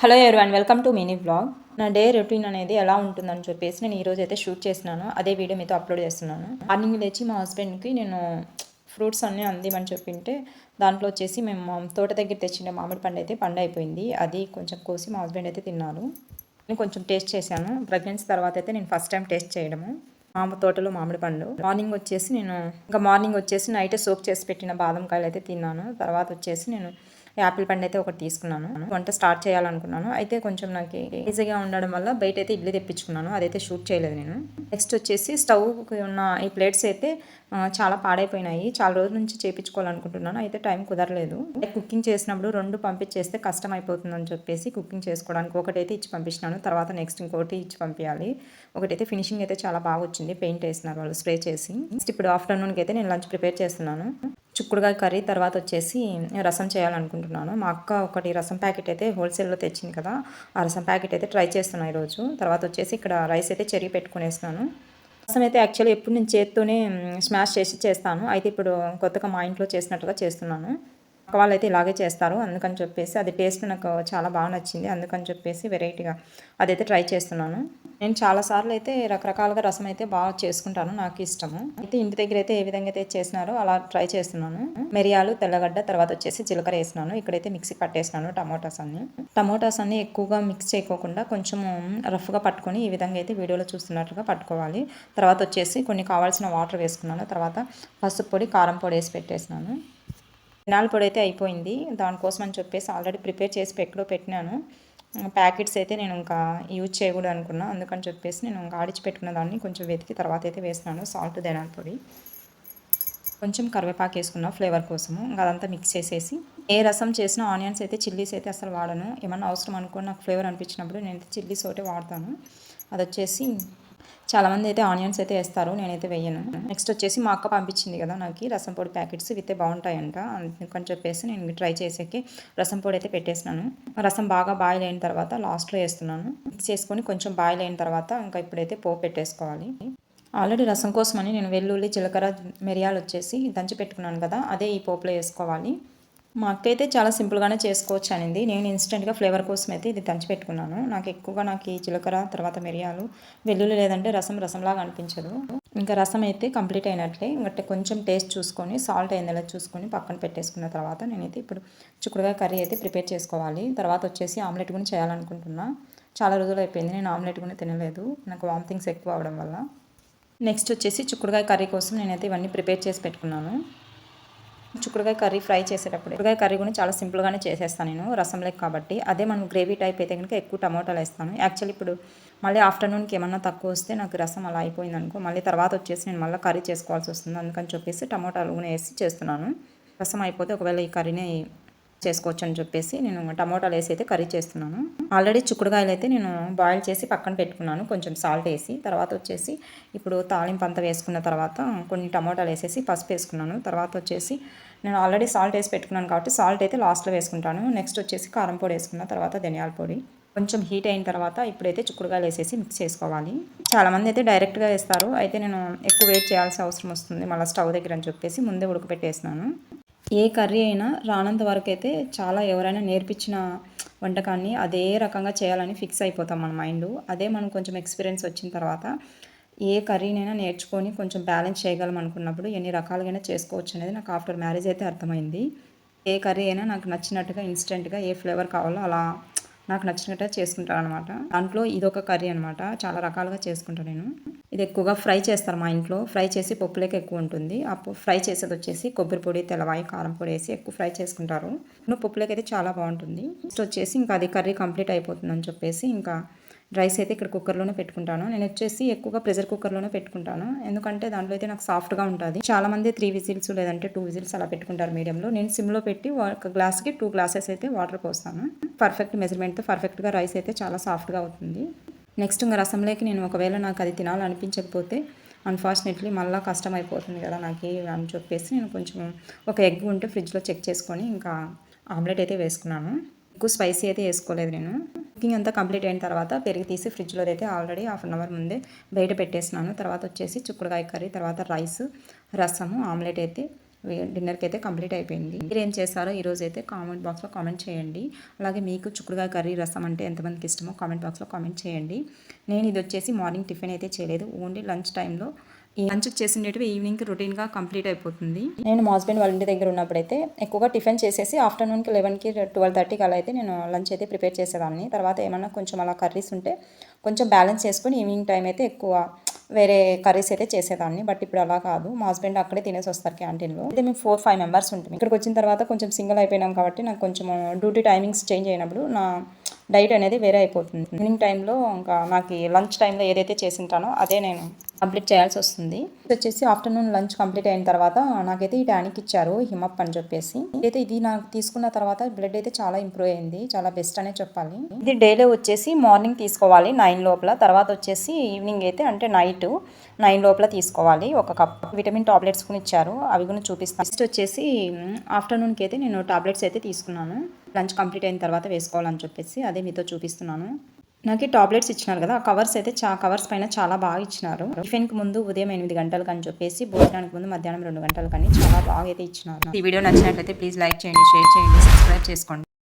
Hello and welcome to mini blog నా day routine అనేది ఎలా ఉంటుందని చెప్పేసి నేను ఈరోజు అయితే షూట్ చేసినాను అదే వీడియో మీతో అప్లోడ్ చేస్తున్నాను. మార్నింగ్ లేచి మా హస్బెండ్కి నేను ఫ్రూట్స్ అన్నీ అందిమని చెప్పింటే దాంట్లో వచ్చేసి మేము మా తోట దగ్గర తెచ్చిన మామిడి పండు అయితే పండు అయిపోయింది. అది కొంచెం కోసి మా హస్బెండ్ అయితే తిన్నారు. నేను కొంచెం టేస్ట్ చేశాను. ప్రెగ్నెన్సీ తర్వాత అయితే నేను ఫస్ట్ టైం టేస్ట్ చేయడము. మామ తోటలో మామిడి పండు. మార్నింగ్ వచ్చేసి నేను ఇంకా మార్నింగ్ వచ్చేసి నైట్ సోప్ చేసి పెట్టిన బాదం కాయలు అయితే తిన్నాను. తర్వాత వచ్చేసి నేను యాపిల్ పండు అయితే ఒకటి తీసుకున్నాను. వంట స్టార్ట్ చేయాలనుకున్నాను. అయితే కొంచెం నాకు ఈజీగా ఉండడం వల్ల బయట అయితే ఇడ్లీ తెప్పించుకున్నాను. అదైతే షూట్ చేయలేదు నేను. నెక్స్ట్ వచ్చేసి స్టవ్ ఉన్న ఈ ప్లేట్స్ అయితే చాలా పాడైపోయినాయి. చాలా రోజుల నుంచి చేపించుకోవాలనుకుంటున్నాను. అయితే టైం కుదరలేదు. కుకింగ్ చేసినప్పుడు రెండు పంపించేస్తే కష్టం అయిపోతుందని చెప్పేసి కుకింగ్ చేసుకోవడానికి ఒకటైతే ఇచ్చి పంపించినాను తర్వాత నెక్స్ట్ ఇంకోటి ఇచ్చి పంపించాలి ఒకటైతే ఫినిషింగ్ అయితే చాలా బాగా వచ్చింది. పెయింట్ వేసినారు వాళ్ళు స్ప్రే చేసి. నెక్స్ట్ ఇప్పుడు ఆఫ్టర్నూన్కి అయితే నేను లంచ్ ప్రిపేర్ చేస్తున్నాను. చిక్కుడుగా కర్రీ తర్వాత వచ్చేసి రసం చేయాలనుకుంటున్నాను. మా అక్క ఒకటి రసం ప్యాకెట్ అయితే హోల్సేల్లో తెచ్చింది కదా ఆ రసం ప్యాకెట్ అయితే ట్రై చేస్తున్నాను ఈరోజు. తర్వాత వచ్చేసి ఇక్కడ రైస్ అయితే చెరిగి పెట్టుకునేస్తున్నాను. రసం అయితే యాక్చువల్లీ ఎప్పుడు నేను చేత్తోనే స్మాష్ చేసి చేస్తాను. అయితే ఇప్పుడు కొత్తగా మా ఇంట్లో చేసినట్టుగా చేస్తున్నాను. పక్క వాళ్ళు అయితే ఇలాగే చేస్తారు. అందుకని చెప్పేసి అది టేస్ట్ నాకు చాలా బాగా నచ్చింది. అందుకని చెప్పేసి వెరైటీగా అదైతే ట్రై చేస్తున్నాను. నేను చాలాసార్లు అయితే రకరకాలుగా రసం అయితే బాగా చేసుకుంటాను. నాకు ఇష్టము. అయితే ఇంటి దగ్గర అయితే ఏ విధంగా అయితే చేసినారో అలా ట్రై చేస్తున్నాను. మిరియాలు తెల్లగడ్డ తర్వాత వచ్చేసి జీలకర్ర వేసినాను ఇక్కడైతే మిక్సీ పట్టేసినాను టమోటాస్ అన్ని. టమోటాస్ అన్ని ఎక్కువగా మిక్స్ చేయకోకుండా కొంచెం రఫ్గా పట్టుకొని ఈ విధంగా అయితే వీడియోలో చూస్తున్నట్లుగా పట్టుకోవాలి. తర్వాత వచ్చేసి కొన్ని కావాల్సిన వాటర్ వేసుకున్నాను. తర్వాత పసుపు పొడి కారం పొడి వేసి పెట్టేసినాను వినాల పొడి అయితే అయిపోయింది. దానికోసం అని చెప్పేసి ఆల్రెడీ ప్రిపేర్ చేసి ఎక్కడో పెట్టినాను. ప్యాకెట్స్ అయితే నేను ఇంకా యూజ్ చేయకూడదు అనుకున్నా. అందుకని చెప్పేసి నేను ఇంకా ఆడిచి పెట్టుకున్న దాన్ని కొంచెం వెతికి తర్వాత అయితే వేసినాను సాల్ట్ ధనాల పొడి. కొంచెం కరివేపాకు వేసుకున్నా ఫ్లేవర్ కోసము. ఇంకా అదంతా మిక్స్ చేసేసి ఏ రసం చేసినా ఆనియన్స్ అయితే చిల్లీస్ అయితే అసలు వాడను. ఏమన్నా అవసరం అనుకో నాకు ఫ్లేవర్ అనిపించినప్పుడు నేనైతే చిల్లీస్ ఒకటే వాడతాను. అది వచ్చేసి చాలామంది అయితే ఆనియన్స్ అయితే వేస్తారు నేనైతే వేయను. నెక్స్ట్ వచ్చేసి మా అక్క పంపించింది కదా నాకు రసం పొడి ప్యాకెట్స్ ఇవి బాగుంటాయంట అందుకని చెప్పేసి నేను ట్రై చేసేకి రసం పొడి అయితే పెట్టేసినాను. రసం బాగా బాయిల్ అయిన తర్వాత లాస్ట్లో వేస్తున్నాను. మిక్స్ చేసుకొని కొంచెం బాయిల్ అయిన తర్వాత ఇంకా ఇప్పుడైతే పోపు పెట్టేసుకోవాలి. ఆల్రెడీ రసం కోసమని నేను వెల్లుల్లి జీలకర్ర మిరియాలు వచ్చేసి దంచి పెట్టుకున్నాను కదా అదే ఈ పోపులో వేసుకోవాలి. మా అక్క అయితే చాలా సింపుల్గానే చేసుకోవచ్చు అనింది నేను ఇన్స్టెంట్గా ఫ్లేవర్ కోసం అయితే ఇది దంచి పెట్టుకున్నాను నాకు ఎక్కువగా నాకు ఈ జీలకర్ర తర్వాత మిరియాలు వెల్లుల్లి లేదంటే రసం రసంలాగా అనిపించదు. ఇంకా రసం అయితే కంప్లీట్ అయినట్లే. ఇంకా కొంచెం టేస్ట్ చూసుకొని సాల్ట్ అయిందేలా చూసుకొని పక్కన పెట్టేసుకున్న తర్వాత నేనైతే ఇప్పుడు చిక్కుడుగా కర్రీ అయితే ప్రిపేర్ చేసుకోవాలి. తర్వాత వచ్చేసి ఆమ్లెట్ కూడా చేయాలనుకుంటున్నా. చాలా రోజులు అయిపోయింది. నేను ఆమ్లెట్ కూడా తినలేదు. నాకు వామిటింగ్స్ ఎక్కువ అవడం వల్ల. నెక్స్ట్ వచ్చేసి చిక్కుడుకాయ కర్రీ కోసం నేనైతే ఇవన్నీ ప్రిపేర్ చేసి పెట్టుకున్నాను. చిక్కుడుకాయ కర్రీ ఫ్రై చేసేటప్పుడు. చిక్కుడుకాయ కర్రీ కూడా చాలా సింపుల్గానే చేసేస్తాను నేను రసం లెక్క కాబట్టి. అదే మనం గ్రేవీ టైప్ అయితే కనుక ఎక్కువ టమోటాలు వేస్తాను. యాక్చువల్లీ ఇప్పుడు మళ్ళీ ఆఫ్టర్నూన్కి ఏమన్నా తక్కువ వస్తే నాకు రసం అలా అయిపోయింది అనుకో మళ్ళీ తర్వాత వచ్చేసి నేను మళ్ళీ కర్రీ చేసుకోవాల్సి వస్తుంది. అందుకని చెప్పేసి టమోటాలు కూడా వేసి చేస్తున్నాను. రసం అయిపోతే ఒకవేళ ఈ కర్రీని చేసుకోవచ్చు అని చెప్పేసి నేను టమోటాలు వేసి అయితే కర్రీ చేస్తున్నాను. ఆల్రెడీ చిక్కుడుకాయలు అయితే నేను బాయిల్ చేసి పక్కన పెట్టుకున్నాను. కొంచెం సాల్ట్ వేసి తర్వాత వచ్చేసి ఇప్పుడు తాలింపు అంతా వేసుకున్న తర్వాత కొన్ని టమోటాలు వేసేసి పసుపు వేసుకున్నాను. తర్వాత వచ్చేసి నేను ఆల్రెడీ సాల్ట్ వేసి పెట్టుకున్నాను కాబట్టి సాల్ట్ అయితే లాస్ట్లో వేసుకుంటాను. నెక్స్ట్ వచ్చేసి కారం పొడి వేసుకున్న తర్వాత ధనియాల పొడి. కొంచెం హీట్ అయిన తర్వాత ఇప్పుడైతే చిక్కుడుకాయలు వేసేసి మిక్స్ చేసుకోవాలి. చాలామంది అయితే డైరెక్ట్గా వేస్తారు. అయితే నేను ఎక్కువ వెయిట్ చేయాల్సిన అవసరం వస్తుంది. మళ్ళీ స్టవ్ దగ్గర అని చెప్పేసి ముందే ఉడకపెట్టేసినాను ఏ కర్రీ అయినా రానంత వరకు అయితే చాలా ఎవరైనా నేర్పించిన వంటకాన్ని అదే రకంగా చేయాలని ఫిక్స్ అయిపోతాం మన మైండ్. అదే మనం కొంచెం ఎక్స్పీరియన్స్ వచ్చిన తర్వాత ఏ కర్రీనైనా నేర్చుకొని కొంచెం బ్యాలెన్స్ చేయగలం అనుకున్నప్పుడు ఎన్ని రకాలుగైనా చేసుకోవచ్చు అనేది నాకు ఆఫ్టర్ మ్యారేజ్ అయితే అర్థమైంది. ఏ కర్రీ అయినా నాకు నచ్చినట్టుగా ఇన్స్టెంట్గా ఏ ఫ్లేవర్ కావాలో అలా నాకు నచ్చినట్టుగా చేసుకుంటాను అనమాట దాంట్లో ఇదొక కర్రీ అనమాట చాలా రకాలుగా చేసుకుంటాను నేను. ఇది ఎక్కువగా ఫ్రై చేస్తారు మా ఇంట్లో. ఫ్రై చేసి పప్పులేక ఎక్కువ ఉంటుంది. ఆ ఫ్రై చేసేది వచ్చేసి కొబ్బరి పొడి తెల్లవాయి కారం పొడి వేసి ఎక్కువ ఫ్రై చేసుకుంటారు. నువ్వు పప్పులేక అయితే చాలా బాగుంటుంది. నెక్స్ట్ వచ్చేసి ఇంకా అది కర్రీ కంప్లీట్ అయిపోతుందని చెప్పేసి ఇంకా రైస్ అయితే ఇక్కడ కుక్కర్లోనే పెట్టుకుంటాను. నేను వచ్చేసి ఎక్కువగా ప్రెషర్ కుక్కర్లోనే పెట్టుకుంటాను. ఎందుకంటే దాంట్లో అయితే నాకు సాఫ్ట్గా ఉంటుంది. చాలా మంది త్రీ విజిల్స్ లేదంటే టూ విజిల్స్ అలా పెట్టుకుంటారు మీడియంలో. నేను సిమ్లో పెట్టి ఒక గ్లాస్కి టూ గ్లాసెస్ అయితే వాటర్ పోస్తాను. పర్ఫెక్ట్ మెజర్మెంట్తో పర్ఫెక్ట్గా రైస్ అయితే చాలా సాఫ్ట్గా అవుతుంది. నెక్స్ట్ ఇంకా రసంలోకి నేను ఒకవేళ నాకు అది తినాలనిపించకపోతే అన్ఫార్చునేట్లీ మళ్ళీ కష్టం అయిపోతుంది కదా నాకు అని చెప్పేసి నేను కొంచెం ఒక ఎగ్ ఉంటే ఫ్రిడ్జ్లో చెక్ చేసుకొని ఇంకా ఆమ్లెట్ అయితే వేసుకున్నాను. ఎక్కువ స్పైసీ అయితే వేసుకోలేదు నేను. కుకింగ్ అంతా కంప్లీట్ అయిన తర్వాత పెరిగి తీసి ఫ్రిడ్జ్లో అయితే ఆల్రెడీ హాఫ్ అన్ అవర్ ముందే బయట పెట్టేసినాను. తర్వాత వచ్చేసి చిక్కుడుకాయ కర్రీ తర్వాత రైస్ రసము ఆమ్లెట్ అయితే డిన్నర్కి అయితే కంప్లీట్ అయిపోయింది. మీరు ఏం చేస్తారో ఈరోజు అయితే కామెంట్ బాక్స్లో కామెంట్ చేయండి. అలాగే మీకు చుక్కుడుగా కర్రీ రసం అంటే ఎంతమందికి ఇష్టమో కామెంట్ బాక్స్లో కామెంట్ చేయండి. నేను ఇది వచ్చేసి మార్నింగ్ టిఫిన్ అయితే చేయలేదు. ఓన్లీ లంచ్ టైంలో ఈ లంచ్ చేసినవి ఈవినింగ్కి రొటీన్గా కంప్లీట్ అయిపోతుంది. నేను మా హస్బెండ్ వాళ్ళ ఇంటి దగ్గర ఉన్నప్పుడైతే ఎక్కువగా టిఫిన్ చేసేసి ఆఫ్టర్నూన్కి లెవెన్కి ట్వెల్వ్ థర్టీకి అలా అయితే నేను లంచ్ అయితే ప్రిపేర్ చేసేదాన్ని. తర్వాత ఏమన్నా కొంచెం అలా కర్రీస్ ఉంటే కొంచెం బ్యాలెన్స్ చేసుకొని ఈవినింగ్ టైం అయితే ఎక్కువ వేరే కర్రీస్ అయితే చేసేదాన్ని బట్ ఇప్పుడు అలా కాదు. మా హస్బెండ్ అక్కడే తినేసి వస్తారు క్యాంటీన్లో. అయితే మేము ఫోర్ ఫైవ్ మెంబర్స్ ఉంటాం. ఇక్కడికి వచ్చిన తర్వాత కొంచెం సింగిల్ అయిపోయినాం కాబట్టి నాకు కొంచెం డ్యూటీ టైమింగ్స్ చేంజ్ అయినప్పుడు నా డైట్ అనేది వేరే అయిపోతుంది. ఈవినింగ్ టైంలో ఇంకా నాకు లంచ్ టైంలో ఏదైతే చేసింటానో అదే నేను కంప్లీట్ చేయాల్సి వస్తుంది. ఇది వచ్చేసి ఆఫ్టర్నూన్ లంచ్ కంప్లీట్ అయిన తర్వాత నాకైతే ఈ టానిక్ ఇచ్చారు హిమప్ అని చెప్పేసి. అయితే ఇది నాకు తీసుకున్న తర్వాత బ్లడ్ అయితే చాలా ఇంప్రూవ్ అయింది చాలా బెస్ట్ అనే చెప్పాలి. ఇది డైలీ వచ్చేసి మార్నింగ్ తీసుకోవాలి నైన్ లోపల. తర్వాత వచ్చేసి ఈవినింగ్ అయితే అంటే నైట్ నైన్ లోపల తీసుకోవాలి ఒక కప్ విటమిన్ టాబ్లెట్స్ కూడా ఇచ్చారు అవి కూడా చూపిస్తాను. నెక్స్ట్ వచ్చేసి ఆఫ్టర్నూన్కి అయితే నేను టాబ్లెట్స్ అయితే తీసుకున్నాను. లంచ్ కంప్లీట్ అయిన తర్వాత వేసుకోవాలని చెప్పేసి అదే మీతో చూపిస్తున్నాను. నాకు టాబ్లెట్స్ ఇచ్చినారు కదా ఆ కవర్స్ అయితే చా కవర్స్ పైన చాలా బాగా ఇచ్చినారు. టిఫిన్కి ముందు ఉదయం ఎనిమిది గంటలకు అని చెప్పేసి భోజనానికి ముందు మధ్యాహ్నం రెండు గంటలకు అని చాలా బాగా అయితే ఇచ్చినారు. ఈ వీడియో నచ్చినట్లయితే ప్లీజ్ లైక్ చేయండి షేర్ చేయండి సబ్స్క్రైబ్ చేసుకోండి.